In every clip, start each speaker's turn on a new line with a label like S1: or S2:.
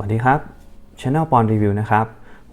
S1: วัสดีครับ Channel ปอนรีวิวนะครับ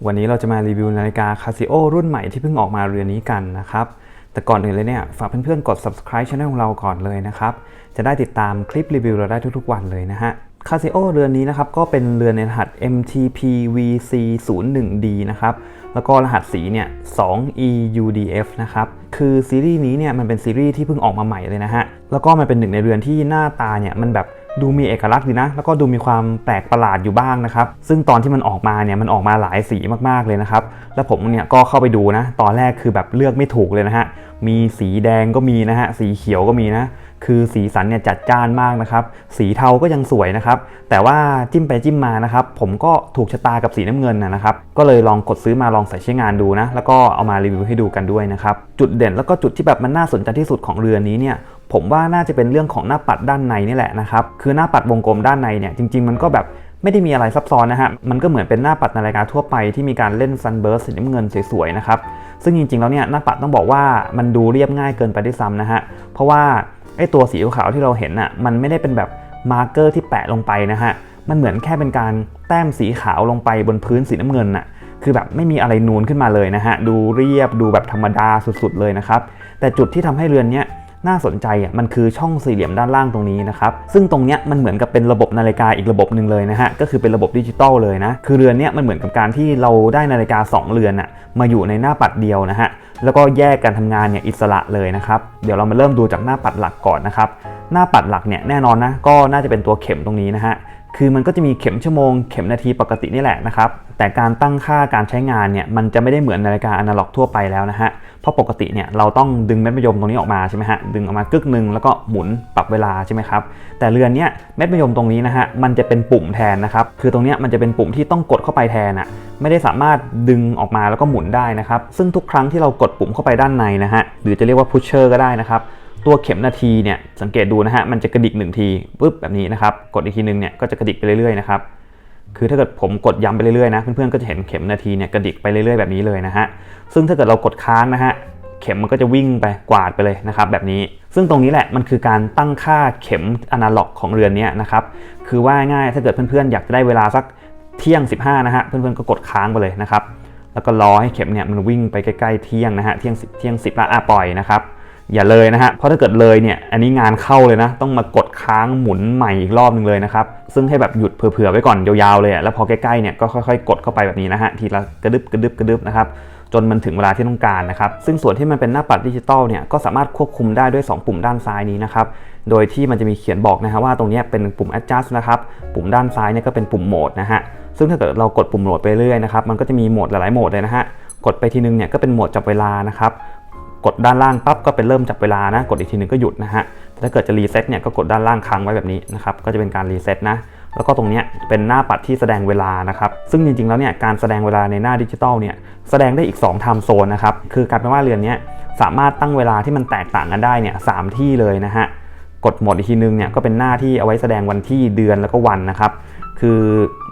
S1: วันนี้เราจะมารีวิวนาฬิกา Casio รุ่นใหม่ที่เพิ่งออกมาเรือนนี้กันนะครับ แต่ก่อนอื่นเลยเนี่ย ฝากเพื่อนๆ กด subscribe Channel ของเราก่อนเลยนะครับ จะได้ติดตามคลิปรีวิวเราได้ทุกๆวันเลยนะฮะ Casio เรือนนี้นะครับ ก็เป็นเรือนในรหัส MTP VC01D นะครับ แล้วก็รหัสสีเนี่ย 2EUDF นะครับ คือซีรีส์นี้เนี่ยมันเป็นซีรีส์ที่เพิ่งออกมาใหม่เลยนะฮะ แล้วก็มันเป็นหนึ่งในเรือนที่หน้าตาเนี่ยมันแบบ ดูมีเอกลักษณ์ดีนะ แล้วก็ดูมีความแปลกประหลาดอยู่บ้างนะครับ ซึ่งตอนที่มันออกมาเนี่ยมันออกมาหลายสีมากๆเลยนะครับ แล้วผมเนี่ยก็เข้าไปดูนะ ตอนแรกคือแบบเลือกไม่ถูกเลยนะฮะ มีสีแดงก็มีนะฮะ สีเขียวก็มีนะ คือสีสันเนี่ยจัดจ้านมากนะครับ สีเทาก็ยังสวยนะครับ แต่ว่าจิ้มไปจิ้มมานะครับ ผมก็ถูกชะตากับสีน้ำเงินนะครับ ก็เลยลองกดซื้อมาลองใส่ใช้งานดูนะ แล้วก็เอามารีวิวให้ดูกันด้วยนะครับ จุดเด่นแล้วก็จุดที่แบบมันน่าสนใจที่สุดของเรือนี้เนี่ย ผมว่าน่าจะเป็นเรื่องของหน้าปัดด้านในนี่แหละนะครับ คือหน้าปัดวงกลมด้านในเนี่ยจริง ๆ มันก็แบบไม่ได้มีอะไรซับซ้อนนะฮะ มันก็เหมือนเป็นหน้าปัดนาฬิกาทั่วไปที่มีการเล่นซันเบิร์สสีน้ำเงินสวยๆนะครับ ซึ่งจริงๆแล้วเนี่ยหน้าปัดต้องบอกว่ามันดูเรียบง่ายเกินไปด้วยซ้ำนะฮะ เพราะว่าไอ้ตัวสีขาวที่เราเห็นอะมันไม่ได้เป็นแบบมาร์เกอร์ที่แปะลงไปนะฮะ มันเหมือนแค่เป็นการแต้มสีขาวลงไปบนพื้นสีน้ำเงินน่ะ คือแบบไม่มีอะไรนูนขึ้นมาเลยนะฮะ ดูเรียบดูแบบธรรมดาสุดๆเลยนะครับ แต่จุดที่ทำให้เรือนเนี้ย น่าสนใจอะมันคือช่องสี่เหลี่ยมด้านล่างตรงนี้นะครับซึ่งตรงเนี้ยมันเหมือนกับเป็นระบบนาฬิกาอีกระบบหนึ่งเลยนะฮะก็คือเป็นระบบดิจิตอลเลยนะคือเรือนเนี้ยมันเหมือนกับการที่เราได้นาฬิกา 2 เรือนอะมาอยู่ในหน้าปัดเดียวนะฮะแล้วก็แยกการทำงานเนี่ยอิสระเลยนะครับเดี๋ยวเรามาเริ่มดูจากหน้าปัดหลักก่อนนะครับหน้าปัดหลักเนี่ยแน่นอนนะก็น่าจะเป็นตัวเข็มตรงนี้นะฮะคือมันก็จะมีเข็มชั่วโมงเข็มนาทีปกตินี่แหละนะครับแต่การตั้งค่าการใช้งานเนี่ยมันจะไม่ได้เหมือนนาฬิกาอนาล็อกทั่วไปแล้วนะฮะ เพราะปกติเนี่ยเราต้องดึงเม็ดมะยมตรงนี้ออกมาใช่ไหมฮะดึงออกมากึกหนึ่งแล้วก็หมุนปรับเวลาใช่ไหมครับแต่เรือนเนี้ยเม็ดมะยมตรงนี้นะฮะมันจะเป็นปุ่มแทนนะครับคือตรงเนี้ยมันจะเป็นปุ่มที่ต้องกดเข้าไปแทนอะไม่ได้สามารถดึงออกมาแล้วก็หมุนได้นะครับซึ่งทุกครั้งที่เรากดปุ่มเข้าไปด้านในนะฮะหรือจะเรียกว่าพุชเชอร์ก็ได้นะครับตัวเข็มนาทีเนี่ยสังเกตดูนะฮะมันจะกระดิกหนึ่งทีปุ๊บแบบนี้นะครับกดอีกทีนึงเนี่ยก็จะกระดิกไปเรื่อยๆนะครับ คือถ้าเกิดผมกดย้ำไปเรื่อยๆนะ เพื่อนๆก็จะเห็นเข็มนาทีเนี่ยกระดิกไปเรื่อยๆแบบนี้เลยนะฮะ ซึ่งถ้าเกิดเรากดค้างนะฮะ เข็มมันก็จะวิ่งไปกวาดไปเลยนะครับแบบนี้ ซึ่งตรงนี้แหละมันคือการตั้งค่าเข็มอนาล็อกของเรือนนี้นะครับ คือว่าง่ายถ้าเกิดเพื่อนๆอยากจะได้เวลาสักเที่ยง 15นะฮะ เพื่อนๆก็กดค้างไปเลยนะครับ แล้วก็รอให้เข็มเนี่ยมันวิ่งไปใกล้ๆเที่ยงนะฮะ เที่ยงเที่ยง10ละอะปล่อยนะครับ อย่าเลยนะฮะ เพราะถ้าเกิดเลยเนี่ย อันนี้งานเข้าเลยนะ ต้องมากดค้างหมุนใหม่อีกรอบหนึ่งเลยนะครับ ซึ่งให้แบบหยุดเผื่อๆไว้ก่อนยาวๆเลยแล้วพอใกล้ๆเนี่ยก็ค่อยๆ กดเข้าไปแบบนี้นะฮะ ทีละกระดึบกระดึบกระดึบนะครับ จนมันถึงเวลาที่ต้องการนะครับ ซึ่งส่วนที่มันเป็นหน้าปัดดิจิตอลเนี่ย ก็สามารถควบคุมได้ด้วย 2 ปุ่มด้านซ้ายนี้นะครับ โดยที่มันจะมีเขียนบอกนะฮะว่าตรงนี้เป็นปุ่ม adjust นะครับ ปุ่มด้านซ้ายเนี่ยก็เป็นปุ่มโหมดนะฮะ ซึ่งถ้าเกิดเรากดปุ่มโหมดไปเรื่อยนะครับ มันก็จะมีโหมดหลายๆโหมดเลยนะฮะ กดไปทีนึงเนี่ยก็เป็นโหมดจับเวลานะครับ กดด้านล่างปั๊บก็เป็นเริ่มจับเวลานะ กดอีกทีนึงก็หยุดนะฮะแต่ถ้าเกิดจะรีเซ็ตเนี่ยก็กดด้านล่างค้างไว้แบบนี้นะครับก็จะเป็นการรีเซ็ตนะแล้วก็ตรงนี้เป็นหน้าปัดที่แสดงเวลานะครับ ซึ่งจริงๆ แล้วเนี่ยการแสดงเวลาในหน้าดิจิตอลเนี่ยแสดงได้อีก2 time zone นะครับ คือกลารเป็นว่าเรือนนี้สามารถตั้งเวลาที่มันแตกต่างกันได้เนี่ยสามที่เลยนะฮะ กดโหมดอีกทีนึงเนี่ยก็เป็นหน้าที่เอาไว้แสดงวันที่เดือนแล้วก็วันนะครับ คือ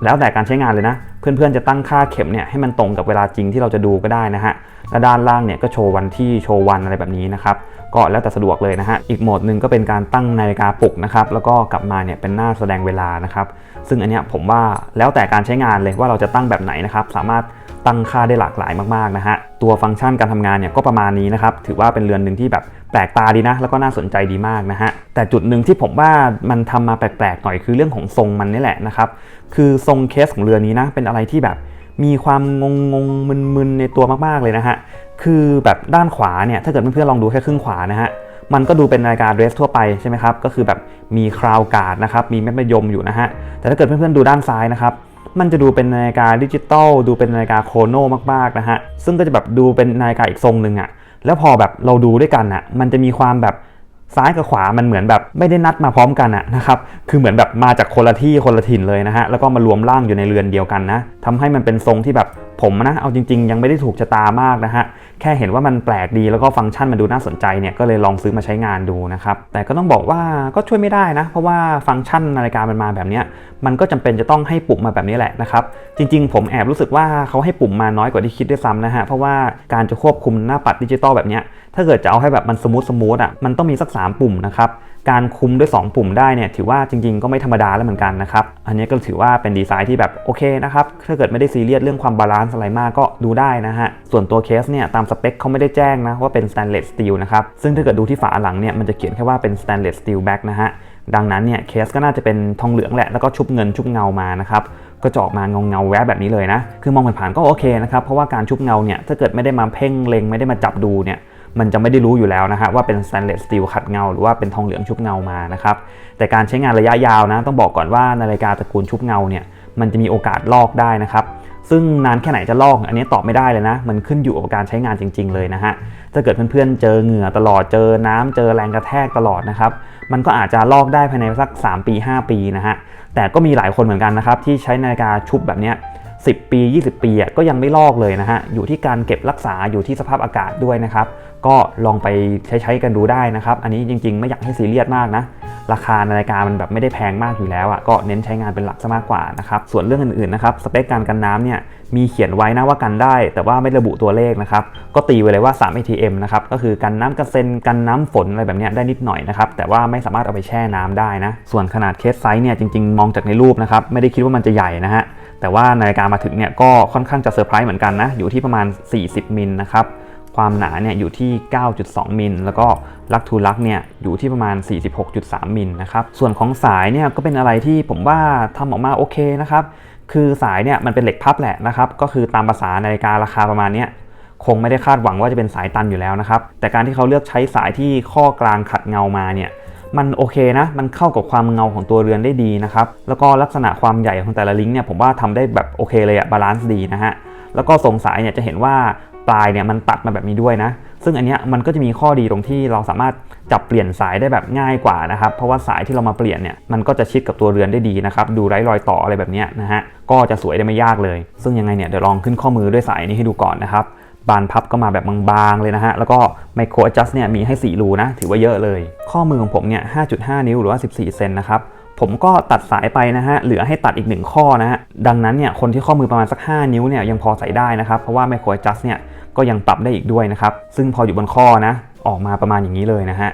S1: แล้วแต่การใช้งานเลยนะ เพื่อนๆจะตั้งค่าเข็มเนี่ยให้มันตรงกับเวลาจริงที่เราจะดูก็ได้นะฮะและด้านล่างเนี่ยก็โชว์วันที่โชว์วันอะไรแบบนี้นะครับก็แล้วแต่สะดวกเลยนะฮะอีกโหมดหนึ่งก็เป็นการตั้งนาฬิกาปลุกนะครับแล้วก็กลับมาเนี่ยเป็นหน้าแสดงเวลานะครับ ซึ่งอันเนี้ยผมว่าแล้วแต่การใช้งานเลยว่าเราจะตั้งแบบไหนนะครับ สามารถ ตั้งค่าได้หลากหลายมากๆนะฮะ ตัวฟังก์ชันการทำงานเนี่ยก็ประมาณนี้นะครับ ถือว่าเป็นเรือนหนึ่งที่แบบแปลกตาดีนะ แล้วก็น่าสนใจดีมากนะฮะ แต่จุดหนึ่งที่ผมว่ามันทำมาแปลกๆหน่อยคือเรื่องของทรงมันนี่แหละนะครับ คือทรงเคสของเรือนนี้นะ เป็นอะไรที่แบบมีความงงงๆมึนๆในตัวมากๆเลยนะฮะ คือแบบด้านขวาเนี่ยถ้าเกิดเพื่อนๆลองดูแค่ครึ่งขวานะฮะมันก็ดูเป็นนาฬิกาเดรสทั่วไปใช่ไหมครับ ก็คือแบบมีคราวการ์ดนะครับ มีเม็ดมะยมอยู่นะฮะ แต่ถ้าเกิดเพื่อนๆดูด้านซ้ายนะครับ มันจะดูเป็นนาฬิกาดิจิตอลดูเป็นนาฬิกาโคโนมากๆนะฮะซึ่งก็จะแบบดูเป็นนาฬิกาอีกทรงหนึ่งอะแล้วพอแบบเราดูด้วยกันอะมันจะมีความแบบซ้ายกับขวามันเหมือนแบบไม่ได้นัดมาพร้อมกันอะนะครับ คือเหมือนแบบมาจากคนละที่คนละถิ่นเลยนะฮะ แล้วก็มารวมร่างอยู่ในเรือนเดียวกันนะทำให้มันเป็นทรงที่แบบ ผมนะเอาจริง ๆ ยังไม่ได้ถูกชะตามากนะฮะแค่เห็นว่ามันแปลกดีแล้วก็ฟังก์ชันมันดูน่าสนใจเนี่ยก็เลยลองซื้อมาใช้งานดูนะครับแต่ก็ต้องบอกว่าก็ช่วยไม่ได้นะ เพราะว่าฟังก์ชันนาฬิกามันมาแบบนี้มันก็จำเป็นจะต้องให้ปุ่มมาแบบนี้แหละนะครับจริง ๆ ผมแอบรู้สึกว่าเขาให้ปุ่มมาน้อยกว่าที่คิดด้วยซ้ำนะฮะเพราะว่าการจะควบคุมหน้าปัดดิจิตอลแบบนี้ถ้าเกิดจะเอาให้แบบมันสมูทสมูทอะมันต้องมีสัก 3 ปุ่มนะครับการคุมด้วย 2 ปุ่มได้เนี่ยถือว่าจริง ๆ ก็ไม่ธรรมดาแล้วเหมือนกันนะครับ อันนี้ก็ถือว่าเป็นดีไซน์ที่แบบโอเคนะครับ ถ้าเกิดไม่ได้ซีเรียสเรื่องความบาลานซ์อะไรมากก็ดูได้นะฮะ ส่วนตัวเคสเนี่ยตามสเปคเขาไม่ได้แจ้งนะว่าเป็น stainless steel นะครับ ซึ่งถ้าเกิดดูที่ฝาหลังเนี่ยมันจะเขียนแค่ว่าเป็น stainless steel back นะฮะ ดังนั้นเนี่ยเคสก็น่าจะเป็นทองเหลืองแหละ แล้วก็ชุบเงินชุบเงามานะครับก็จะออกมาเงาเงาแวบแบบนี้เลยนะ คือมองผ่านๆก็โอเคนะครับ เพราะว่าการชุบเงาเนี่ยถ้าเกิดไม่ได้มาเพ่งเล็งไม่ได้มาจับดูเนี่ยมันจะไม่ได้รู้อยู่แล้วนะฮะว่าเป็น stainless steel ขัดเงา หรือว่าเป็นทองเหลืองชุบเงามานะครับแต่การใช้งานระยะยาวนะ ต้องบอกก่อนว่านาฬิกาตระกูลชุบเงาเนี่ยมันจะมีโอกาสลอกได้นะครับ ซึ่งนานแค่ไหนจะลอกอันนี้ตอบไม่ได้เลยนะ มันขึ้นอยู่กับการใช้งานจริง ๆ เลยนะฮะถ้าเกิดเพื่อนๆเจอเหงื่อตลอดเจอน้ำเจอแรงกระแทกตลอดนะครับมันก็อาจจะลอกได้ภายในสัก 3 ปี 5 ปีนะฮะแต่ก็มีหลายคนเหมือนกันนะครับที่ใช้นาฬิกาชุบแบบนี้10 ปี 20 ปีก็ยังไม่ลอกเลยนะฮะอยู่ที่การเก็บรักษาอยู่ที่สภาพอากาศด้วยนะครับ ก็ลองไปใช้ใช้กันดูได้นะครับ อันนี้จริง ๆ ไม่อยากให้ซีเรียสมากนะ ราคานาฬิกามันแบบไม่ได้แพงมากอยู่แล้วอะก็เน้นใช้งานเป็นหลักซะมากกว่านะครับ ส่วนเรื่องอื่นๆนะครับสเปคการกันน้ำเนี่ยมีเขียนไว้นะว่ากันได้ แต่ว่าไม่ระบุตัวเลขนะครับ ก็ตีไว้เลยว่า 3 ATM นะครับก็คือกันน้ำกระเซ็นกันน้ำฝนอะไรแบบนี้ได้นิดหน่อยนะครับแต่ว่าไม่สามารถเอาไปแช่น้ำได้นะ ส่วนขนาดเคสไซส์เนี่ยจริง ๆ มองจากในรูปนะครับไม่ได้คิดว่ามันจะใหญ่นะฮะแต่ว่านาฬิกามาถึงเนี่ยก็ค่อนข้างจะเซอร์ไพรส์เหมือนกันนะอยู่ที่ประมาณ 40มิลนะครับ ความหนาเนี่ยอยู่ที่ 9.2 มิล แล้วก็ลักทูลักเนี่ยอยู่ที่ประมาณ 46.3 มิลนะครับ ส่วนของสายเนี่ยก็เป็นอะไรที่ผมว่าทำออกมาโอเคนะครับ คือสายเนี่ยมันเป็นเหล็กพับแหละนะครับ ก็คือตามภาษานาฬิการาคาประมาณเนี้ยคงไม่ได้คาดหวังว่าจะเป็นสายตันอยู่แล้วนะครับ แต่การที่เขาเลือกใช้สายที่ข้อกลางขัดเงามาเนี่ยมันโอเคนะ มันเข้ากับความเงาของตัวเรือนได้ดีนะครับ แล้วก็ลักษณะความใหญ่ของแต่ละลิงก์เนี่ยผมว่าทำได้แบบโอเคเลยอะบาลานซ์ดีนะฮะ แล้วก็ทรงสายเนี่ยจะเห็นว่า ปลายเนี่ยมันตัดมาแบบนี้ด้วยนะ ซึ่งอันเนี้ยมันก็จะมีข้อดีตรงที่เราสามารถจับเปลี่ยนสายได้แบบง่ายกว่านะครับ เพราะว่าสายที่เรามาเปลี่ยนเนี่ยมันก็จะชิดกับตัวเรือนได้ดีนะครับ ดูไร้รอยต่ออะไรแบบนี้นะฮะ ก็จะสวยได้ไม่ยากเลย ซึ่งยังไงเนี่ยเดี๋ยวลองขึ้นข้อมือด้วยสายนี้ให้ดูก่อนนะครับ บานพับก็มาแบบบางๆเลยนะฮะ แล้วก็ไมโคร adjust เนี่ยมีให้ 4 รูนะ ถือว่าเยอะเลย ข้อมือของผมเนี่ย 5.5 นิ้วหรือว่า 14 เซนนะครับ ผมก็ตัดสายไปนะฮะ เหลือให้ตัดอีก 1 ข้อนะฮะ ดังนั้นเนี่ย คนที่ข้อมือประมาณสัก 5 นิ้วเนี่ยยังพอใส่ได้นะครับ เพราะว่าไมโคร adjust เนี่ยก็ยังปรับได้อีกด้วยนะครับ ซึ่งพออยู่บนข้อนะ ออกมาประมาณอย่างนี้เลยนะฮะ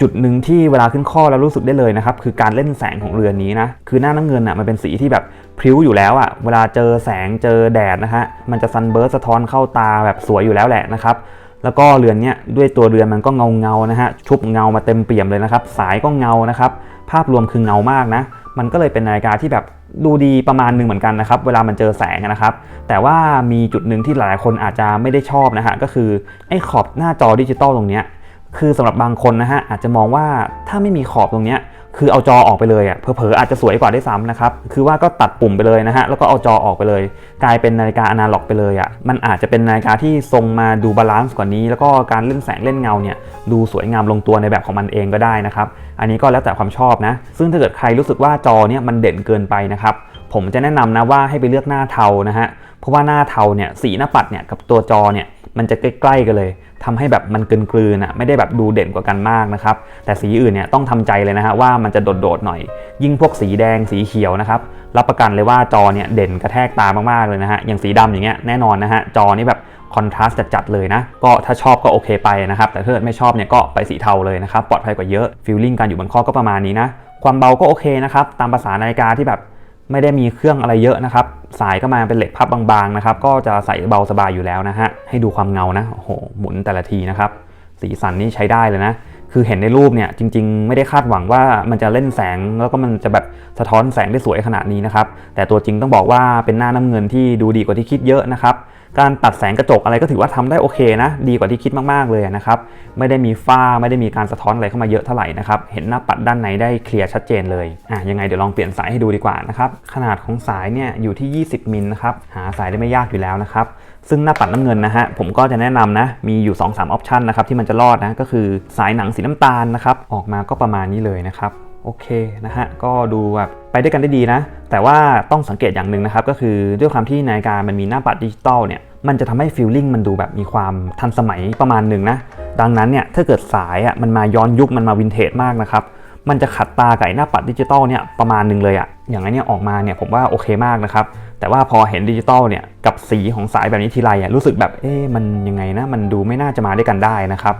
S1: จุดหนึ่งที่เวลาขึ้นข้อแล้วรู้สึกได้เลยนะครับ คือการเล่นแสงของเรือนนี้นะ คือหน้าน้ำเงินอะมันเป็นสีที่แบบพริ้วอยู่แล้วอะ เวลาเจอแสงเจอแดดนะฮะ มันจะซันเบิร์สสะท้อนเข้าตาแบบสวยอยู่แล้วแหละนะครับแล้วก็เรือนเนี้ยด้วยตัวเรือนมันก็เงาเงานะฮะชุบเงามาเต็มเปี่ยมเลยนะครับ สายก็เงานะครับ ภาพรวมคือเงามากนะ มันก็เลยเป็นนาฬิกาที่แบบดูดีประมาณหนึ่งเหมือนกันนะครับ เวลามันเจอแสงนะครับ แต่ว่ามีจุดหนึ่งที่หลายคนอาจจะไม่ได้ชอบนะฮะ ก็คือไอ้ขอบหน้าจอดิจิตอลตรงเนี้ย คือสำหรับบางคนนะฮะอาจจะมองว่าถ้าไม่มีขอบตรงเนี้ยคือเอาจอออกไปเลยอะเผลอๆอาจจะสวยกว่าได้ซ้ำนะครับ คือว่าก็ตัดปุ่มไปเลยนะฮะ แล้วก็เอาจอออกไปเลย กลายเป็นนาฬิกาอนาล็อกไปเลยอะ มันอาจจะเป็นนาฬิกาที่ทรงมาดูบาลานซ์กว่านี้ แล้วก็การเล่นแสงเล่นเงาเนี่ยดูสวยงามลงตัวในแบบของมันเองก็ได้นะครับ อันนี้ก็แล้วแต่ความชอบนะ ซึ่งถ้าเกิดใครรู้สึกว่าจอเนี่ยมันเด่นเกินไปนะครับ ผมจะแนะนำนะว่าให้ไปเลือกหน้าเทานะฮะ เพราะว่าหน้าเทาเนี่ยสีหน้าปัดเนี่ยกับตัวจอเนี่ยมันจะใกล้ ๆ กันเลยทำให้แบบมันเกินกลืนอะไม่ได้แบบดูเด่นกว่ากันมากนะครับ แต่สีอื่นเนี่ยต้องทำใจเลยนะฮะว่ามันจะโดดๆหน่อย ยิ่งพวกสีแดงสีเขียวนะครับรับประกันเลยว่าจอเนี่ยเด่นกระแทกตามากๆเลยนะฮะอย่างสีดำอย่างเงี้ยแน่นอนนะฮะจอนี่แบบ คอนทราสต์จัดๆเลยนะ ก็ถ้าชอบก็โอเคไปนะครับ แต่ถ้าเกิดไม่ชอบเนี่ยก็ไปสีเทาเลยนะครับ ปลอดภัยกว่าเยอะฟีลลิ่งการอยู่บนข้อก็ประมาณนี้นะ ความเบาก็โอเคนะครับ ตามภาษานาฬิกาที่แบบไม่ได้มีเครื่องอะไรเยอะนะครับ สายก็มาเป็นเหล็กพับบางๆนะครับ ก็จะใส่เบาสบายอยู่แล้วนะฮะ ให้ดูความเงานะ โอ้โห หมุนแต่ละทีนะครับ สีสันนี่ใช้ได้เลยนะ คือเห็นในรูปเนี่ยจริง ๆ ไม่ได้คาดหวังว่ามันจะเล่นแสงแล้วก็มันจะแบบสะท้อนแสงได้สวยขนาดนี้นะครับ แต่ตัวจริงต้องบอกว่าเป็นหน้าน้ำเงินที่ดูดีกว่าที่คิดเยอะนะครับ การตัดแสงกระจกอะไรก็ถือว่าทำได้โอเคนะ ดีกว่าที่คิดมากๆเลยนะครับ ไม่ได้มีฝ้าไม่ได้มีการสะท้อนอะไรเข้ามาเยอะเท่าไหร่นะครับ เห็นหน้าปัดด้านในได้เคลียร์ชัดเจนเลยอะยังไงเดี๋ยวลองเปลี่ยนสายให้ดูดีกว่านะครับ ขนาดของสายเนี่ยอยู่ที่ 20 มิลนะครับ หาสายได้ไม่ยากอยู่แล้วนะครับซึ่งหน้าปัดน้ำเงินนะฮะผมก็จะแนะนำนะ มีอยู่ 2-3ออปชันนะครับที่มันจะรอดนะก็คือสายหนังสีน้ำตาลนะครับออกมาก็ประมาณนี้เลยนะครับ โอเคนะฮะก็ดูแบบไปด้วยกันได้ดีนะ แต่ว่าต้องสังเกตอย่างหนึ่งนะครับ ก็คือด้วยความที่นาฬิกามันมีหน้าปัดดิจิตอลเนี่ยมันจะทำให้ฟีลลิ่งมันดูแบบมีความทันสมัยประมาณหนึ่งนะดังนั้นเนี่ยถ้าเกิดสายอะมันมาย้อนยุคมันมาวินเทจมากนะครับมันจะขัดตากับไอ้หน้าปัดดิจิตอลเนี่ยประมาณหนึ่งเลยอะอย่างไอ้เนี่ยออกมาเนี่ยผมว่าโอเคมากนะครับ แต่ว่าพอเห็นดิจิตอลเนี่ยกับสีของสายแบบนี้ทีไรอะรู้สึกแบบเอ๊ะมันยังไงนะมันดูไม่น่าจะมาด้วยกันได้นะครับ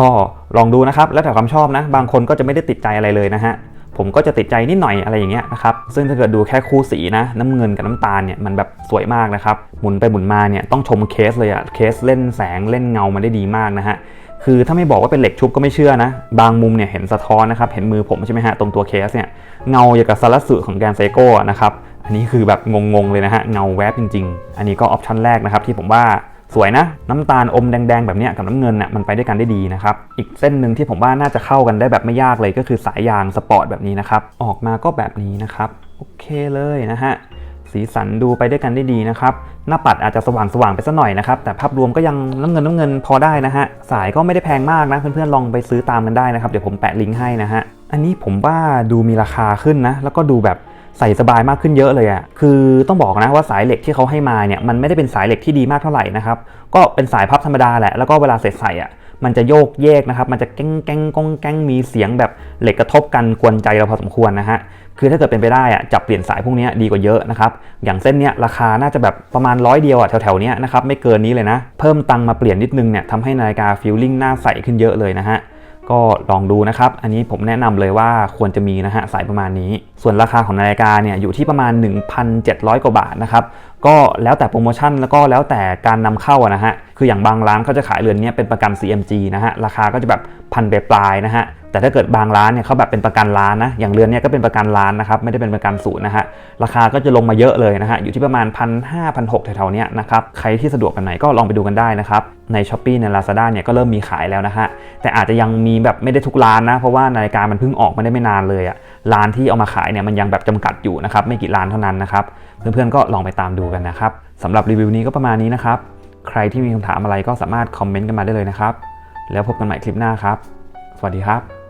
S1: ก็ลองดูนะครับ แล้วแต่ความชอบนะ บางคนก็จะไม่ได้ติดใจอะไรเลยนะฮะ ผมก็จะติดใจนิดหน่อยอะไรอย่างเงี้ยนะครับ ซึ่งถ้าเกิดดูแค่คู่สีนะ น้ำเงินกับน้ำตาลเนี่ยมันแบบสวยมากนะครับ หมุนไปหมุนมาเนี่ยต้องชมเคสเลยอะเคสเล่นแสงเล่นเงามาได้ดีมากนะฮะ คือถ้าไม่บอกว่าเป็นเหล็กชุบก็ไม่เชื่อนะ บางมุมเนี่ยเห็นสะท้อนนะครับ เห็นมือผมใช่ไหมฮะตรงตัวเคสเนี่ย เงาอย่างกับซารัสึของแกรนเซโก้นะครับ อันนี้คือแบบงงๆเลยนะฮะ เงาแวบจริง ๆ อันนี้ก็ออปชั่นแรกนะครับที่ผมว่า สวยนะ น้ำตาลอมแดงๆแบบนี้กับน้ำเงินน่ะมันไปด้วยกันได้ดีนะครับ อีกเส้นหนึ่งที่ผมว่าน่าจะเข้ากันได้แบบไม่ยากเลยก็คือสายยางสปอร์ตแบบนี้นะครับ ออกมาก็แบบนี้นะครับ โอเคเลยนะฮะสีสันดูไปด้วยกันได้ดีนะครับ หน้าปัดอาจจะสว่างสว่างๆไปสักหน่อยนะครับ แต่ภาพรวมก็ยังน้ำเงินน้ำเงินพอได้นะฮะ สายก็ไม่ได้แพงมากนะ เพื่อนๆลองไปซื้อตามกันได้นะครับ เดี๋ยวผมแปะลิงก์ให้นะฮะ อันนี้ผมว่าดูมีราคาขึ้นนะ แล้วก็ดูแบบ ใส่สบายมากขึ้นเยอะเลยอะ่ะ คือต้องบอกนะว่าสายเหล็กที่เขาให้มาเนี่ยมันไม่ได้เป็นสายเหล็กที่ดีมากเท่าไหร่นะครับ ก็เป็นสายพับธรรมดาแหละ แล้วก็เวลาเสร็จใส่อะมันจะโยกเยกนะครับ มันจะแก้งแก้งกองแก้งมีเสียงแบบเหล็กกระทบกันกวนใจเราพอสมควรนะฮะ คือถ้าเกิดเป็นไปได้อะจับเปลี่ยนสายพวกนี้ดีกว่าเยอะนะครับ อย่างเส้นเนี้ยราคาน่าจะแบบประมาณร้อยเดียวอะแถวๆเนี้ยนะครับไม่เกินนี้เลยนะ เพิ่มตังค์มาเปลี่ยนนิดนึงเนี่ยทำให้นาฬิกาฟีลลิ่งหน้าใสขึ้นเยอะเลยนะฮะ ก็ลองดูนะครับ อันนี้ผมแนะนำเลยว่าควรจะมีนะฮะสายประมาณนี้ ส่วนราคาของนาฬิกาเนี่ยอยู่ที่ประมาณ 1,700 กว่าบาทนะครับ ก็แล้วแต่โปรโมชั่นแล้วก็แล้วแต่การนำเข้าอะนะฮะ คืออย่างบางร้านเขาจะขายเรือนนี้เป็นประกัน CMG นะฮะ ราคาก็จะแบบพันปลายนะฮะ แต่ถ้าเกิดบางร้านเนี่ยเขาแบบเป็นประกันร้านนะ อย่างเรือนนี้ก็เป็นประกันร้านนะครับ ไม่ได้เป็นประกันศูนย์นะฮะ ราคาก็จะลงมาเยอะเลยนะฮะ อยู่ที่ประมาณ1 5 0 0 1 6 0 0แถวๆนี้นะครับ ใครที่สะดวกกันไหนก็ลองไปดูกันได้นะครับ ใน s h อ p e e ใน Lazada เนี่ยก็เริ่มมีขายแล้วนะฮะ แต่อาจจะยังมีแบบไม่ได้ทุกร้านนะ เพราะว่านาฬิกามันเพิ่งออกมาได้ไม่นานเลยอะ ร้านที่เอามาขายเนี่ยมันยังแบบจำกัดอยู่นะครับไม่กี่ร้านเท่านั้นนะครับเพื่อนๆก็ลองไปตามดูกันนะครับสำหรับรีวิวนี้ก็ประมาณนี้นะครับใครที่มีคำถามอะไรก็สามารถคอมเมนต์กันมาได้เลยนะครับ แล้วพบกันใหม่คลิปหน้าครับ สวัสดีครับ